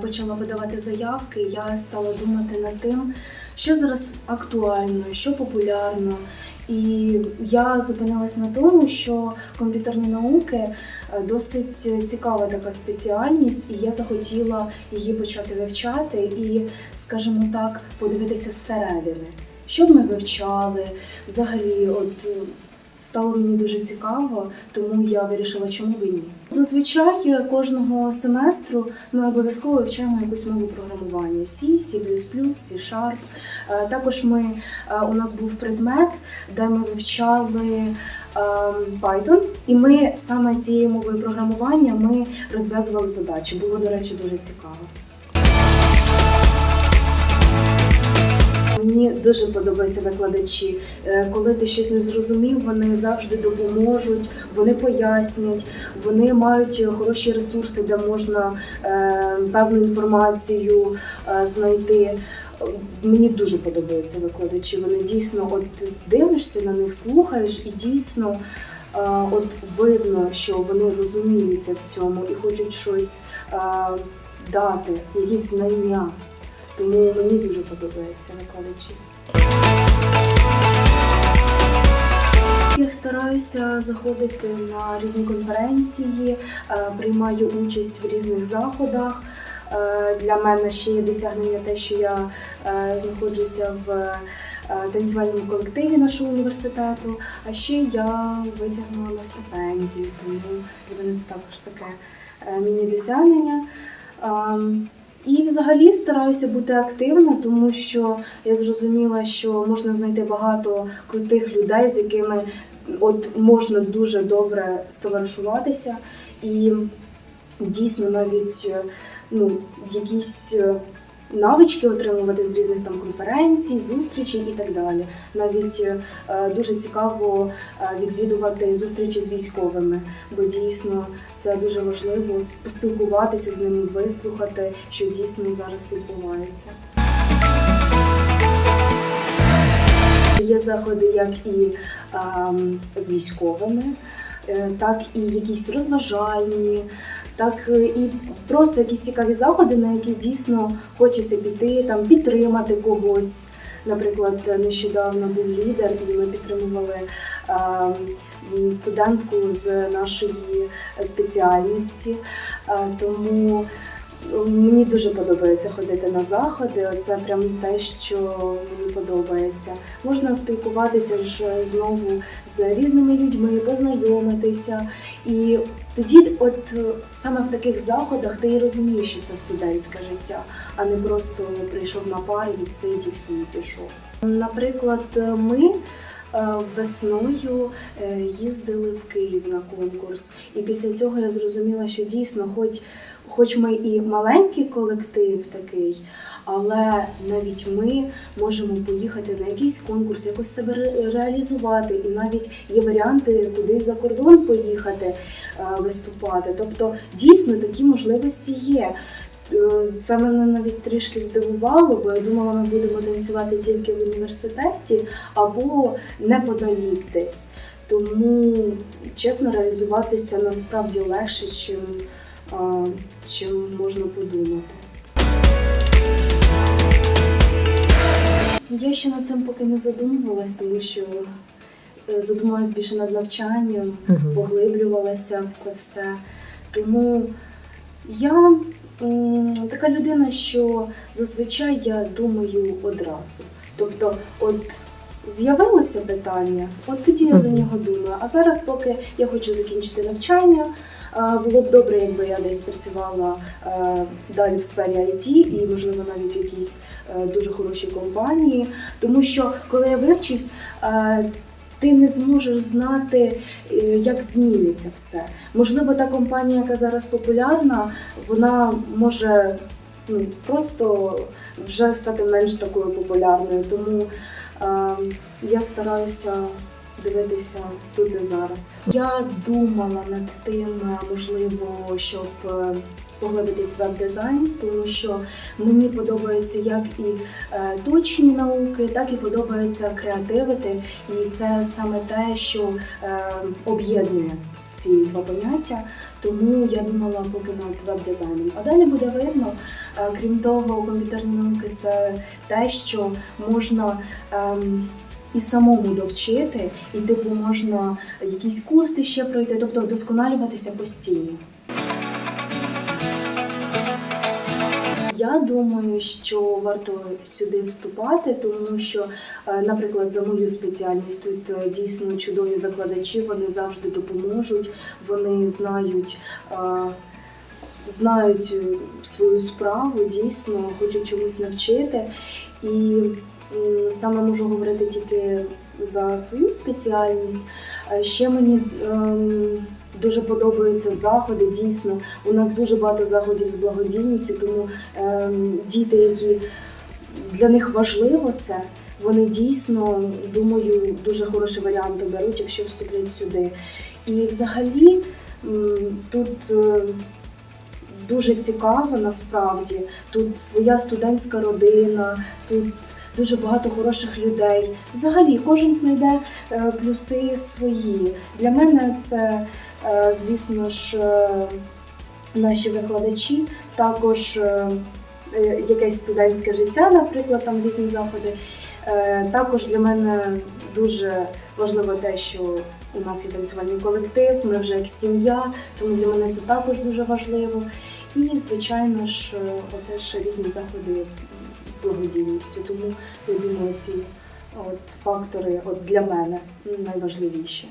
почала подавати заявки, я стала думати над тим, що зараз актуально, що популярно. І я зупинилась на тому, що комп'ютерні науки е, досить цікава така спеціальність, і я захотіла її почати вивчати і, скажімо так, подивитися зсередини. Що б ми вивчали? Взагалі, от стало мені дуже цікаво, тому я вирішила, чому б ні. Зазвичай е, кожного семестру ми обов'язково вивчаємо якусь мову програмування: C, C++, C Sharp. Також ми е, у нас був предмет, де ми вивчали ем, Python, і ми саме цією мовою програмування ми розв'язували задачі. Було, до речі, дуже цікаво. Мені дуже подобаються викладачі. Е, Коли ти щось не зрозумів, вони завжди допоможуть, вони пояснять, вони мають хороші ресурси, де можна е, певну інформацію е, знайти. Мені дуже подобаються викладачі. Вони дійсно, от дивишся на них, слухаєш, і дійсно от видно, що вони розуміються в цьому і хочуть щось дати, якісь знання. Тому мені дуже подобаються викладачі. Я стараюся заходити на різні конференції, е, приймаю участь в різних заходах. Е, Для мене ще є досягнення те, що я е, знаходжуся в танцювальному колективі нашого університету, а ще я витягнула на стипендію, тому для мене це також таке міні-досягнення. І взагалі стараюся бути активна, тому що я зрозуміла, що можна знайти багато крутих людей, з якими от можна дуже добре стоваришуватися, і дійсно навіть е, ну, якісь е, навички отримувати з різних там конференцій, зустрічей і так далі. Навіть е, дуже цікаво е, відвідувати зустрічі з військовими, бо дійсно це дуже важливо поспілкуватися з ними, вислухати, що дійсно зараз відбувається. Є заходи як і ем, з військовими, е, так і якісь розважальні, так е, і просто якісь цікаві заходи, на які дійсно хочеться піти, там підтримати когось. Наприклад, нещодавно був лідер, і ми підтримували студентку з нашої спеціальності. Тому мені дуже подобається ходити на заходи. Це прям те, що мені подобається. Можна спілкуватися ж знову з різними людьми, познайомитися. І тоді, от е, саме в таких заходах, ти і розумієш, що це студентське життя, а не просто прийшов на пари, відсидів і пішов. Наприклад, ми. е, Весною е, їздили в Київ на конкурс, і після цього я зрозуміла, що дійсно, хоч, хоч ми і маленький колектив такий, але навіть ми можемо поїхати на якийсь конкурс, якось себе реалізувати, і навіть є варіанти кудись за кордон поїхати е, виступати. Тобто дійсно такі можливості є. Е, Це мене навіть трішки здивувало, бо я думала, ми будемо танцювати тільки в університеті або неподалік десь. Тому чесно реалізуватися насправді легше, е, чим можна подумати. Я ще над цим поки не задумувалась, тому що е, задумалась більше над навчанням, поглиблювалася в це все. Тому я м, така людина, що зазвичай я думаю одразу. Тобто, от з'явилося питання, от тоді я за нього думаю. А зараз, поки я хочу закінчити навчання, було б добре, якби я десь працювала е, далі в сфері IT і, можливо, навіть в якійсь е, дуже хорошій компанії. Тому що коли я вивчусь, е, ти не зможеш знати, е, як зміниться все. Можливо, та компанія, яка зараз популярна, вона може ну, просто вже стати менш такою популярною. Тому е, я стараюся дивитися тут і зараз. Я думала над тим, е, можливо, щоб е, поглибитись в веб-дизайн, тому що мені подобається як і е, точні науки, так і подобається креативити. І це саме те, що е, об'єднує ці два поняття. Тому я думала поки над веб-дизайном. А далі буде видно. Е, Крім того, комп'ютерні науки це те, що можна. ем, і самому довчити, і типу можна якісь курси ще пройти, тобто вдосконалюватися постійно. Я думаю, що варто сюди вступати, тому що, е, наприклад, за мою спеціальність тут е, дійсно чудові викладачі, вони завжди допоможуть, вони знають. е, Знають свою справу, дійсно хочуть чомусь навчити. І саме можу говорити тільки за свою спеціальність. Е, Ще мені ем, дуже подобаються заходи. Дійсно, у нас дуже багато заходів з благодійністю, тому ем, діти, які для них важливо це, вони дійсно, думаю, дуже хороший варіант оберуть, якщо вступлять сюди. І взагалі тут. Дуже цікаво насправді. Тут своя студентська родина, тут дуже багато хороших людей. Взагалі, кожен знайде е, плюси свої. Для мене це, е, звісно ж, е, наші викладачі, також якесь студентське життя, наприклад, там різні заходи. Також для мене дуже важливо те, що у нас є танцювальний колектив, ми вже як сім'я, тому для мене це також дуже важливо. І, звичайно ж, це ж різні заходи з благодійністю. Тому я думаю, ці от фактори от для мене найважливіші.